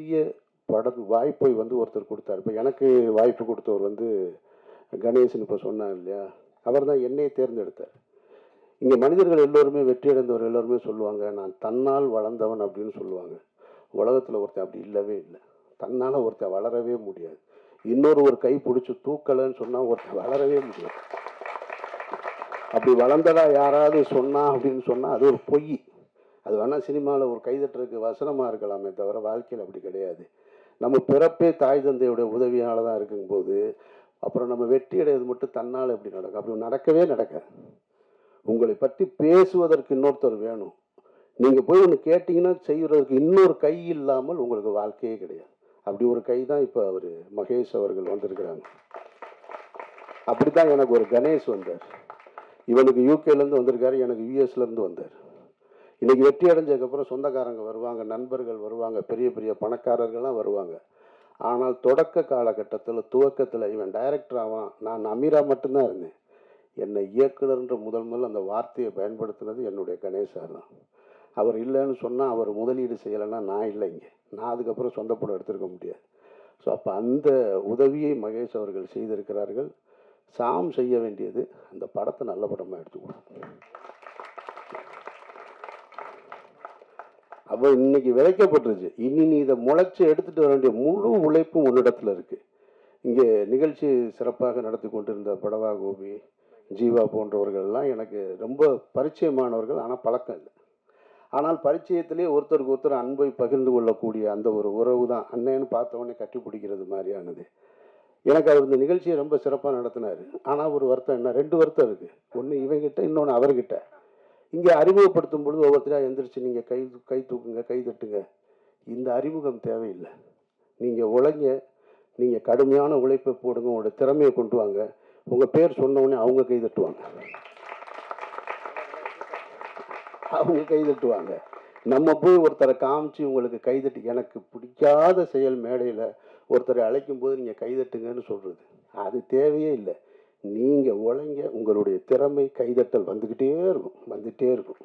புதிய பட வாய்ப்பை வந்து ஒருத்தர் கொடுத்தார். இப்போ எனக்கு வாய்ப்பு கொடுத்தவர் வந்து கணேசன் இப்போ சொன்னார் இல்லையா? அவர் தான் என்னையை தேர்ந்தெடுத்தார். இங்கே மனிதர்கள் எல்லோருமே வெற்றியடைந்தவர் எல்லோருமே சொல்லுவாங்க நான் தன்னால் வளர்ந்தவன் அப்படின்னு சொல்லுவாங்க. உலகத்தில் ஒருத்தன் அப்படி இல்லவே இல்லை. தன்னால் ஒருத்தன் வளரவே முடியாது. இன்னொரு ஒரு கை பிடிச்சி தூக்கலைன்னு சொன்னால் ஒருத்தன் வளரவே முடியாது. அப்படி வளர்ந்ததா யாராவது சொன்னா அப்படின்னு சொன்னால் அது ஒரு பொய். அது வேணால் சினிமாவில் ஒரு கைதட்டுறதுக்கு வசனமாக இருக்கலாமே தவிர வாழ்க்கையில் அப்படி கிடையாது. நம்ம பிறப்பே தாய் தந்தையோட உதவியால் தான் இருக்கும்போது அப்புறம் நம்ம வெற்றி அடைவது மட்டும் தன்னால் எப்படி நடக்கும்? அப்படி நடக்கவே நடக்க. உங்களை பற்றி பேசுவதற்கு இன்னொருத்தர் வேணும். நீங்கள் போய் ஒன்று கேட்டிங்கன்னா செய்கிறதுக்கு இன்னொரு கை இல்லாமல் உங்களுக்கு வாழ்க்கையே கிடையாது. அப்படி ஒரு கை தான் இப்போ அவர் மகேஷ் அவர்கள் வந்திருக்கிறாங்க. அப்படி தான் எனக்கு ஒரு கணேஷ் வந்தார். இவனுக்கு யூகேலேருந்து வந்திருக்காரு எனக்கு யூஎஸ்லேருந்து வந்தார். இன்றைக்கி வெற்றி அடைஞ்சதுக்கப்புறம் சொந்தக்காரங்க வருவாங்க நண்பர்கள் வருவாங்க பெரிய பெரிய பணக்காரர்கள்லாம் வருவாங்க. ஆனால் தொடக்க காலகட்டத்தில் துவக்கத்தில் இவன் டைரக்டர் ஆவான் நான் அமீரா மட்டும்தான் இருந்தேன். என்னை இயக்குனர்ன்ற முதல் முதல் அந்த வார்த்தையை பயன்படுத்தினது என்னுடைய கணேசார் தான். அவர் இல்லைன்னு சொன்னால் அவர் முதலீடு செய்யலைன்னா நான் இல்லைங்க நான் அதுக்கப்புறம் சொந்த படம் எடுத்திருக்க முடியாது. ஸோ அப்போ அந்த உதவியை மகேஷ் அவர்கள் செய்திருக்கிறார்கள். சாம் செய்ய வேண்டியது அந்த படத்தை நல்ல படமாக எடுத்துக்கணும் அப்போ இன்னைக்கு விதைக்கப்பட்டுருச்சு. இனி நீ இதை முளைச்சி எடுத்துட்டு வர வேண்டிய முழு உழைப்பும் உன்னிடத்துல இருக்கு. இங்கே நிகழ்ச்சி சிறப்பாக நடத்தி கொண்டிருந்த படவா கோபி ஜீவா போன்றவர்கள்லாம் எனக்கு ரொம்ப பரிச்சயமானவர்கள் ஆனால் பழக்கம் இல்லை. ஆனால் பரிச்சயத்திலே ஒருத்தருக்கு ஒருத்தர் அன்பை பகிர்ந்து கொள்ளக்கூடிய அந்த ஒரு உறவு தான் அண்ணன்னு பார்த்தவொடனே கட்டி பிடிக்கிறது மாதிரியானது. எனக்கு அவர் இந்த நிகழ்ச்சியை ரொம்ப சிறப்பாக நடத்தினார். ஆனால் ஒரு வருத்தம் என்ன? ரெண்டு வருத்தம் இருக்குது ஒன்று இவங்கிட்ட இன்னொன்று அவர்கிட்ட. இங்கே அறிமுகப்படுத்தும் பொழுது ஒவ்வொருத்தராக எந்திரிச்சு நீங்கள் கை கை தூக்குங்க கை தட்டுங்க. இந்த அறிமுகம் தேவையில்லை. நீங்கள் உழைங்க நீங்கள் கடுமையான உழைப்பை போடுங்க உங்களோட திறமையை கொண்டு வாங்க. உங்கள் பேர் சொன்னோடனே அவங்க கை தட்டுவாங்க. அவங்க கை தட்டுவாங்க. நம்ம போய் ஒருத்தரை காமிச்சு உங்களுக்கு கைதட்டி எனக்கு பிடிக்காத செயல் மேடையில் ஒருத்தரை அழைக்கும் போது நீங்கள் கைதட்டுங்கன்னு சொல்கிறது அது தேவையே இல்லை. நீங்கள் உழைங்க உங்களுடைய திறமை கைதட்டல் வந்துக்கிட்டே இருக்கும் வந்துகிட்டே இருக்கும்.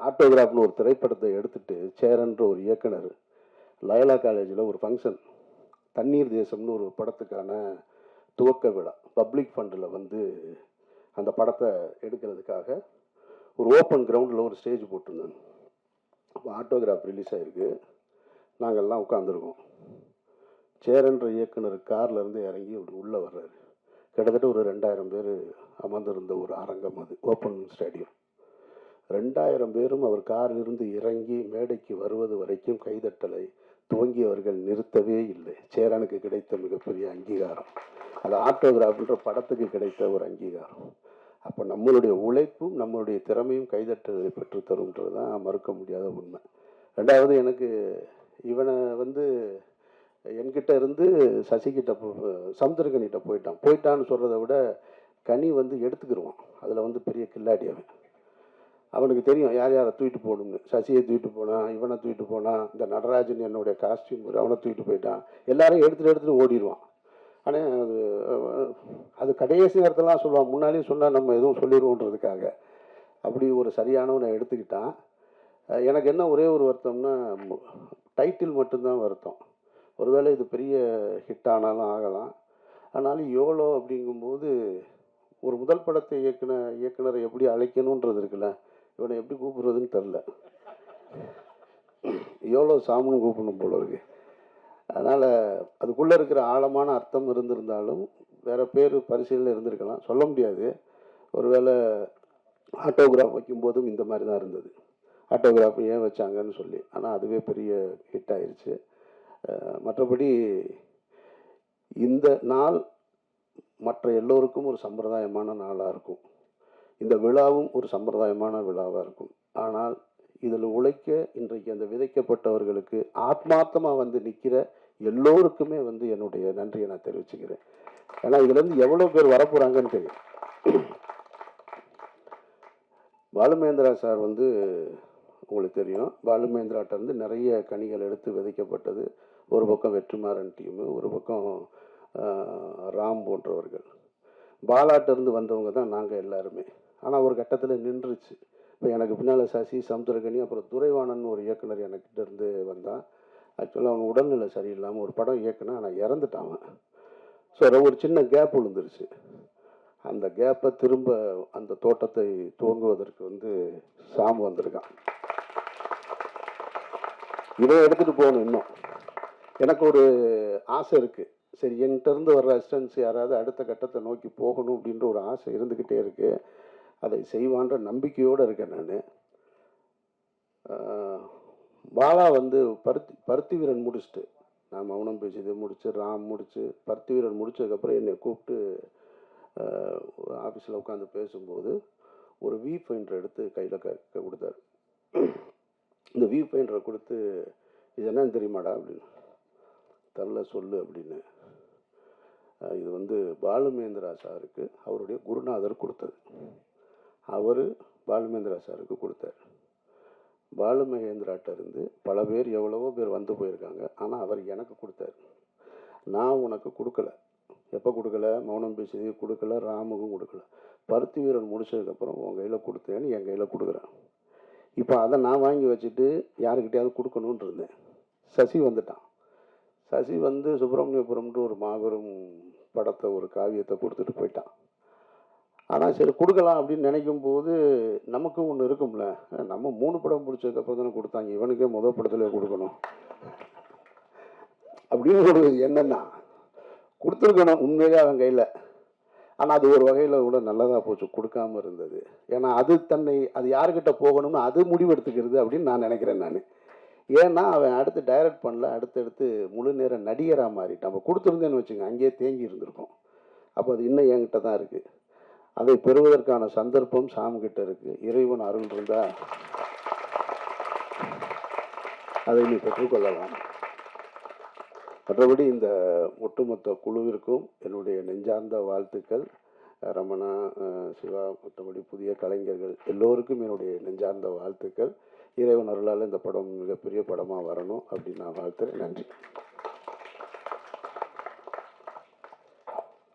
ஆட்டோகிராஃப்னு ஒரு திரைப்படத்தை எடுத்துட்டு சேரன்ற ஒரு இயக்குனர் லயலா காலேஜில் ஒரு ஃபங்க்ஷன் தண்ணீர் தேசம்னு ஒரு படத்துக்கான துவக்க விழா பப்ளிக் ஃபண்டில் வந்து அந்த படத்தை எடுக்கிறதுக்காக ஒரு ஓப்பன் கிரவுண்டில் ஒரு ஸ்டேஜ் போட்டிருந்தாங்க. அப்போ ஆட்டோகிராஃப் ரிலீஸ் ஆகிருக்கு நாங்கள்லாம் உட்காந்துருக்கோம் சேரன்ற இயக்குனர் கார்லேருந்து இறங்கி அப்படி உள்ளே வர்றாரு. கிட்டத்தட்ட ஒரு ரெண்டாயிரம் பேர் அமர்ந்திருந்த ஒரு அரங்கம் அது ஓப்பன் ஸ்டேடியம். ரெண்டாயிரம் பேரும் அவர் காரிலிருந்து இறங்கி மேடைக்கு வருவது வரைக்கும் கைதட்டலை துவங்கியவர்கள் நிறுத்தவே இல்லை. சேரனுக்கு கிடைத்த மிகப்பெரிய அங்கீகாரம். அது ஆட்டோகிராஃப்ன்ற படத்துக்கு கிடைத்த ஒரு அங்கீகாரம். அப்போ நம்மளுடைய உழைப்பும் நம்மளுடைய திறமையும் கைதட்டலை பெற்றுத்தரும்ன்றது தான் மறுக்க முடியாத உண்மை. ரெண்டாவது எனக்கு இவனை வந்து என்கிட்ட இருந்து சசிகிட்ட போ- போயிட்டான். போயிட்டான்னு சொல்கிறத விட கனி வந்து எடுத்துக்கிடுவான் அதில் வந்து பெரிய கில்லாடி அவன். அவனுக்கு தெரியும் யார் யாரை தூக்கிட்டு போகணும்னு. சசியை தூக்கிட்டு போனான் இவனை தூக்கிட்டு போனான் இந்த நடராஜன் என்னுடைய காஸ்டியூம் அவனை தூக்கிட்டு போயிட்டான். எல்லாரையும் எடுத்துட்டு எடுத்துகிட்டு ஓடிடுவான். ஆனால் அது அது கடைசி நேரத்தெல்லாம் சொல்லுவான். முன்னாலேயும் சொன்னால் நம்ம எதுவும் சொல்லிடுவோன்றதுக்காக அப்படி ஒரு சரியானவனை எடுத்துக்கிட்டான். எனக்கு என்ன ஒரே ஒரு வருத்தம்னா டைட்டில் மட்டும்தான் வருத்தம். ஒருவேளை இது பெரிய ஹிட் ஆனாலும் ஆகலாம். ஆனாலும் யோலோ அப்படிங்கும்போது ஒரு முதல் படத்தை இயக்குன இயக்குனரை எப்படி அழைக்கணுன்றது இருக்குல்ல. இவனை எப்படி கூப்பிடுறதுன்னு தெரில யோலோ சாமுன்னு கூப்பிடணும் போல இருக்கு. அதனால் அதுக்குள்ளே இருக்கிற ஆழமான அர்த்தம் இருந்திருந்தாலும் வேறு பேர் பரிசீலனை இருந்திருக்கலாம். சொல்ல முடியாது. ஒருவேளை ஆட்டோகிராஃப் வைக்கும்போதும் இந்த மாதிரி தான் இருந்தது. ஆட்டோகிராஃப் ஏன் வச்சாங்கன்னு சொல்லி. ஆனால் அதுவே பெரிய ஹிட் ஆயிடுச்சு மற்றபடி இந்த நாள் மற்ற எல்லோருக்கும் ஒரு சம்பிரதாயமான நாளாக இருக்கும். இந்த விழாவும் ஒரு சம்பிரதாயமான விழாவாக இருக்கும். ஆனால் இதில் உழைக்க இன்றைக்கு அந்த விதைக்கப்பட்டவர்களுக்கு ஆத்மார்த்தமாக வந்து நிற்கிற எல்லோருக்குமே வந்து என்னுடைய நன்றியை நான் தெரிவிச்சுக்கிறேன். ஏன்னா இதுலேருந்து எவ்வளோ பேர் வரப்போகிறாங்கன்னு தெரியும். பாலுமேந்திரா சார் வந்து உங்களுக்கு தெரியும் பாலுமேந்திராட்ட இருந்து நிறைய கனிகள் எடுத்து விதைக்கப்பட்டது. ஒரு பக்கம் வெற்றிமாறன் டீமு ஒரு பக்கம் ராம் போன்றவர்கள். பாலாட்டிருந்து வந்தவங்க தான் நாங்கள் எல்லாருமே. ஆனால் ஒரு கட்டத்தில் நின்றுச்சு. இப்போ எனக்கு பின்னால் சசி சமுத்திரகனி அப்புறம் துரைவாணன் ஒரு இயக்குனர் எனக்கிட்ட இருந்து வந்தான். ஆக்சுவலாக அவன் உடல்நிலை சரியில்லாமல் ஒரு படம் இயக்குனா ஆனால் இறந்துட்டான் ஸோ ஸோ ஒரு சின்ன கேப் விழுந்துருச்சு. அந்த கேப்பை திரும்ப அந்த தோட்டத்தை துவங்குவதற்கு வந்து சாம் வந்திருக்கான். இதை எடுத்துகிட்டு போகணும் இன்னும். எனக்கு ஒரு ஆசை இருக்குது சரி என்கிட்டருந்து வர்ற அசிஸ்டன்ஸ் யாராவது அடுத்த கட்டத்தை நோக்கி போகணும் அப்படின்ற ஒரு ஆசை இருந்துக்கிட்டே இருக்குது அதை செய்வான்ற நம்பிக்கையோடு இருக்கேன் நான். பாலா வந்து பருத்தி பருத்தி வீரன் முடிச்சுட்டு நான் மௌனம் பேசியது முடிச்சு ராம் முடிச்சு பருத்தி வீரன் முடிச்சதுக்கப்புறம் என்னை கூப்பிட்டு ஆஃபீஸில் உட்காந்து பேசும்போது ஒரு வி ஃபைண்டர் எடுத்து கையில் க கொடுத்தாரு. இந்த வி பெயிண்டரை கொடுத்து இது என்னன்னு தெரியுமாடா அப்படின்னு. தள்ள சொல்லு அப்படின்னு. இது வந்து பாலுமேந்திரா சாருக்கு அவருடைய குருநாதர் கொடுத்தது. அவர் பாலுமேந்திரா சாருக்கு கொடுத்தார். பாலுமகேந்திராட்ட இருந்து பல பேர் எவ்வளவோ பேர் வந்து போயிருக்காங்க. ஆனால் அவர் எனக்கு கொடுத்தாரு. நான் உனக்கு கொடுக்கல. எப்போ கொடுக்கல? மௌனம் பேசியது கொடுக்கல ராமுக்கும் கொடுக்கல. பருத்தி வீரன் முடிச்சதுக்கப்புறம் உன் கையில் கொடுத்தேன்னு என் கையில் கொடுக்குறேன். இப்போ அதை நான் வாங்கி வச்சுட்டு யாருக்கிட்டையாவது கொடுக்கணுன்ட்டு இருந்தேன். சசி வந்துட்டான். சசி வந்து சுப்பிரமணியபுரம்ன்ற ஒரு மாபெரும் படத்தை ஒரு காவியத்தை கொடுத்துட்டு போயிட்டான். ஆனால் சரி கொடுக்கலாம் அப்படின்னு நினைக்கும் போது நமக்கும் ஒன்று இருக்கும்ல. நம்ம மூணு படம் பிடிச்சதுக்கப்புறம் தானே கொடுத்தாங்க. இவனுக்கே முதல் படத்தில் கொடுக்கணும். அப்படின்னு ஒரு எண்ணம் தான் கொடுத்துருக்கணும் உண்மையிலே அவன் கையில். ஆனால் அது ஒரு வகையில் கூட நல்லதாக போச்சு கொடுக்காம இருந்தது. ஏன்னா அது தன்னை அது யாருக்கிட்ட போகணும்னு அது முடிவெடுத்துக்கிறது அப்படின்னு நான் நினைக்கிறேன் நான். ஏன்னா அவன் அடுத்து டைரக்ட் பண்ணல அடுத்தடுத்து முழு நேரம் நடிகராக மாறிட்டான். நம்ம கொடுத்துருந்தேன்னு வச்சுங்க அங்கேயே தேங்கி இருந்திருக்கோம். அப்போ அது இன்னும் என்கிட்ட தான் இருக்குது அதை பெறுவதற்கான சந்தர்ப்பம் சாம் இருக்குது இறைவன் அருள் இருந்தால் அதை நீ பெற்றுக்கொள்ளலாம் மற்றபடி இந்த ஒட்டுமொத்த குழுவிற்கும் என்னுடைய நெஞ்சார்ந்த வாழ்த்துக்கள். ரமணா சிவா மற்றபடி புதிய கலைஞர்கள் எல்லோருக்கும் என்னுடைய நெஞ்சார்ந்த வாழ்த்துக்கள். இறைவன் அருளால் இந்த படம் மிகப்பெரிய படமாக வரணும் அப்படின்னு நான் வாழ்த்துறேன். நன்றி.